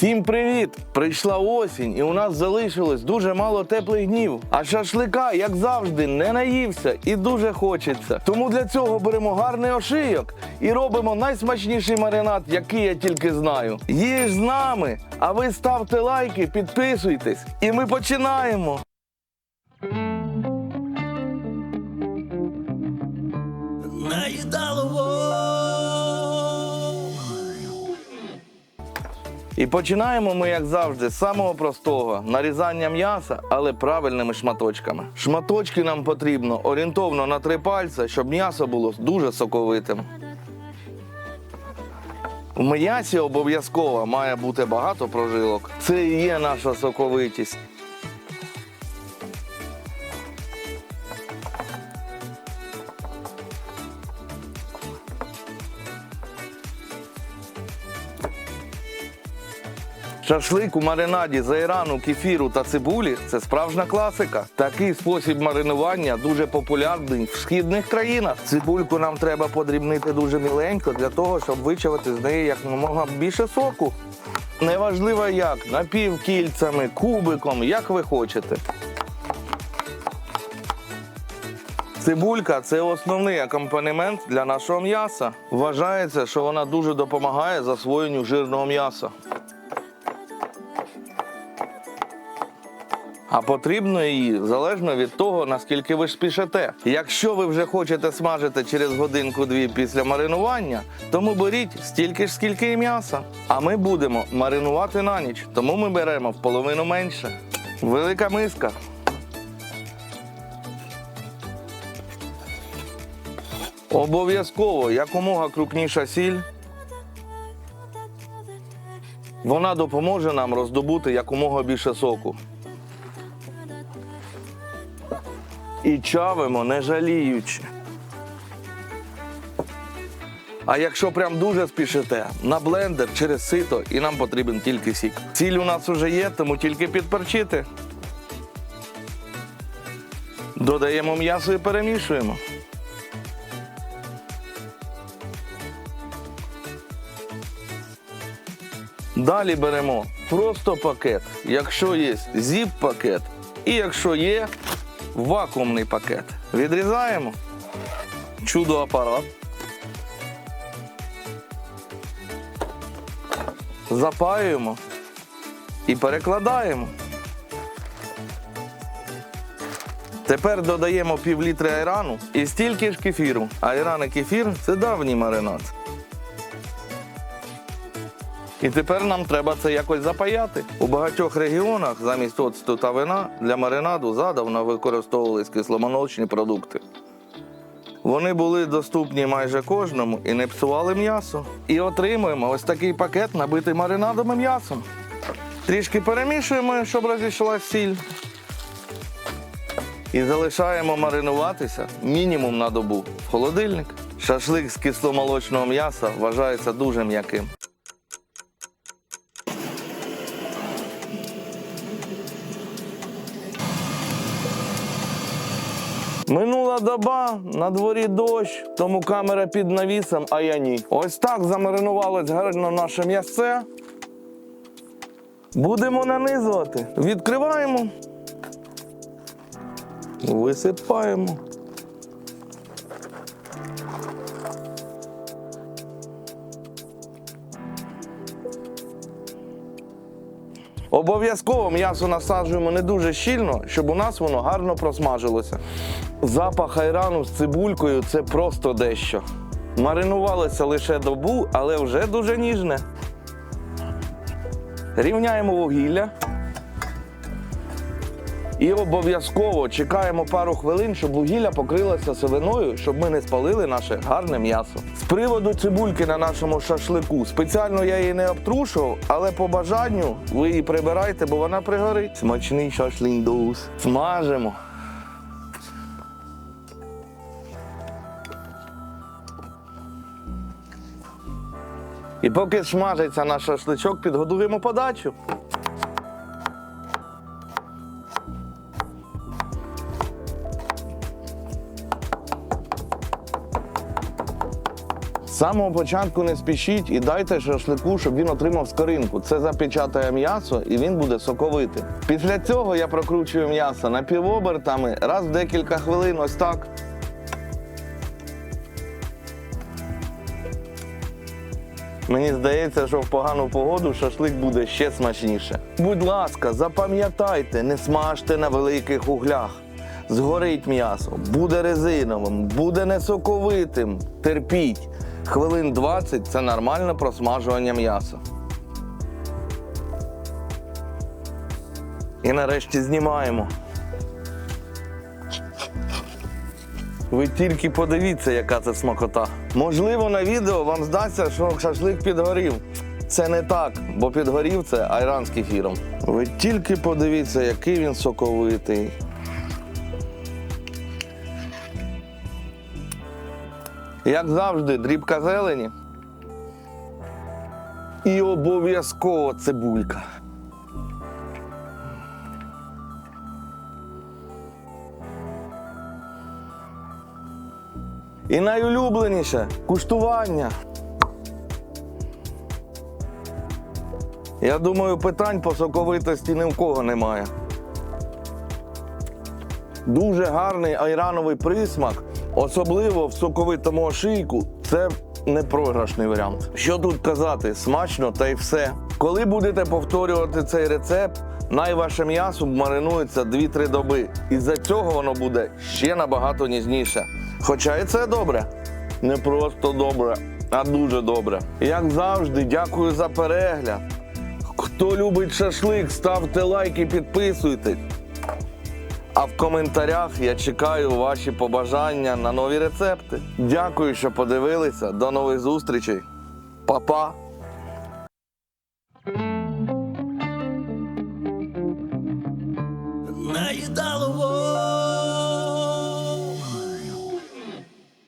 Всім привіт! Прийшла осінь, і у нас залишилось дуже мало теплих днів. А шашлика, як завжди, не наївся і дуже хочеться. Тому для цього беремо гарний ошийок і робимо найсмачніший маринад, який я тільки знаю. Їж з нами! А ви ставте лайки, підписуйтесь, і ми починаємо. І починаємо ми, як завжди, з самого простого нарізання м'яса, але правильними шматочками. Шматочки нам потрібно орієнтовно на три пальця, щоб м'ясо було дуже соковитим. В м'ясі обов'язково має бути багато прожилок. Це і є наша соковитість. Шашлик у маринаді з айрану, кефіру та цибулі це справжня класика. Такий спосіб маринування дуже популярний в східних країнах. Цибульку нам треба подрібнити дуже міленько для того, щоб вичавити з неї якомога більше соку. Неважливо як, напівкільцями, кубиком, як ви хочете. Цибулька це основний акомпанемент для нашого м'яса. Вважається, що вона дуже допомагає засвоєнню жирного м'яса. А потрібно її залежно від того, наскільки ви спішите. Якщо ви вже хочете смажити через годинку-дві після маринування, тому беріть стільки ж, скільки і м'яса. А ми будемо маринувати на ніч, тому ми беремо в половину менше. Велика миска. Обов'язково якомога крупніша сіль. Вона допоможе нам роздобути якомога більше соку. І чавимо не жаліючи. А якщо прям дуже спішите, на блендер через сито і нам потрібен тільки сік. Сіль у нас вже є, тому тільки підперчити. Додаємо м'ясо і перемішуємо. Далі беремо просто пакет, якщо є зіп-пакет, і якщо є вакуумний пакет. Відрізаємо чудо апарат. Запаюємо і перекладаємо. Тепер додаємо пів літри айрану і стільки ж кефіру. Айран і кефір це давній маринад. І тепер нам треба це якось запаяти. У багатьох регіонах замість оцту та вина для маринаду задавна використовувались кисломолочні продукти. Вони були доступні майже кожному і не псували м'ясо. І отримуємо ось такий пакет, набитий маринадом і м'ясом. Трішки перемішуємо, щоб розійшлась сіль. І залишаємо маринуватися мінімум на добу в холодильник. Шашлик з кисломолочного м'яса вважається дуже м'яким. Минула доба, на дворі дощ, тому камера під навісом, а я ні. Ось так замаринувалось гарно наше м'ясце. Будемо нанизувати. Відкриваємо. Висипаємо. Обов'язково м'ясо насаджуємо не дуже щільно, щоб у нас воно гарно просмажилося. Запах айрану з цибулькою це просто дещо. Маринувалося лише добу, але вже дуже ніжне. Рівняємо вугілля. І обов'язково чекаємо пару хвилин, щоб вугілля покрилося сивиною, щоб ми не спалили наше гарне м'ясо. З приводу цибульки на нашому шашлику. Спеціально я її не обтрушував, але по бажанню ви її прибирайте, бо вона пригорить. Смачний шашліндус. Смажимо. І поки смажиться наш шашличок, підготуємо подачу. З самого початку не спішіть і дайте шашлику, щоб він отримав скоринку. Це запечатає м'ясо і він буде соковитим. Після цього я прокручую м'ясо напівобертами раз в декілька хвилин, ось так. Мені здається, що в погану погоду шашлик буде ще смачніше. Будь ласка, запам'ятайте, не смажте на великих углях. Згорить м'ясо, буде резиновим, буде несоковитим. Терпіть. Хвилин 20 це нормальне просмажування м'яса. І нарешті знімаємо. Ви тільки подивіться, яка це смакота. Можливо, на відео вам здасться, що шашлик підгорів. Це не так, бо підгорів це айран з. Ви тільки подивіться, який він соковитий. Як завжди, дрібка зелені. І обов'язково цибулька. І найулюбленіше куштування. Я думаю, питань по соковитості ні в кого немає. Дуже гарний айрановий присмак, особливо в соковитому ошийку. Це не програшний варіант. Що тут казати? Смачно та й все. Коли будете повторювати цей рецепт, най ваше м'ясо маринується 2-3 доби. І за цього воно буде ще набагато ніжніше. Хоча і це добре. Не просто добре, а дуже добре. Як завжди, дякую за перегляд. Хто любить шашлик, ставте лайк і підписуйтесь. А в коментарях я чекаю ваші побажання на нові рецепти. Дякую, що подивилися. До нових зустрічей. Па-па!